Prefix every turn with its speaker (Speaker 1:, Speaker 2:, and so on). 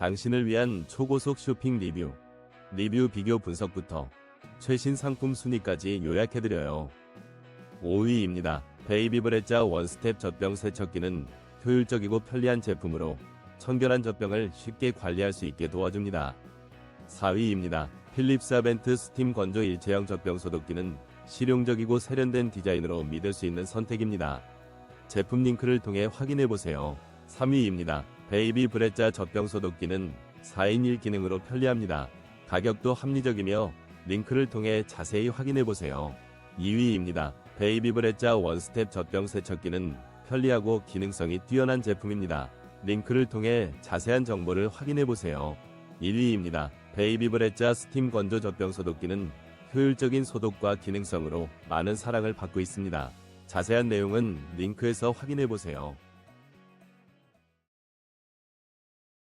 Speaker 1: 당신을 위한 초고속 쇼핑 리뷰, 리뷰 비교 분석부터 최신 상품 순위까지 요약해드려요. 5위입니다. 베이비 브레자 원스텝 젖병 세척기는 효율적이고 편리한 제품으로 청결한 젖병을 쉽게 관리할 수 있게 도와줍니다. 4위입니다. 필립스 아벤트 스팀 건조 일체형 젖병 소독기는 실용적이고 세련된 디자인으로 믿을 수 있는 선택입니다. 제품 링크를 통해 확인해보세요. 3위입니다. 베이비 브레자 젖병 소독기는 4인 1 기능으로 편리합니다. 가격도 합리적이며 링크를 통해 자세히 확인해 보세요. 2위입니다. 베이비 브레자 원스텝 젖병 세척기는 편리하고 기능성이 뛰어난 제품입니다. 링크를 통해 자세한 정보를 확인해 보세요. 1위입니다. 베이비 브레자 스팀 건조 젖병 소독기는 효율적인 소독과 기능성으로 많은 사랑을 받고 있습니다. 자세한 내용은 링크에서 확인해 보세요.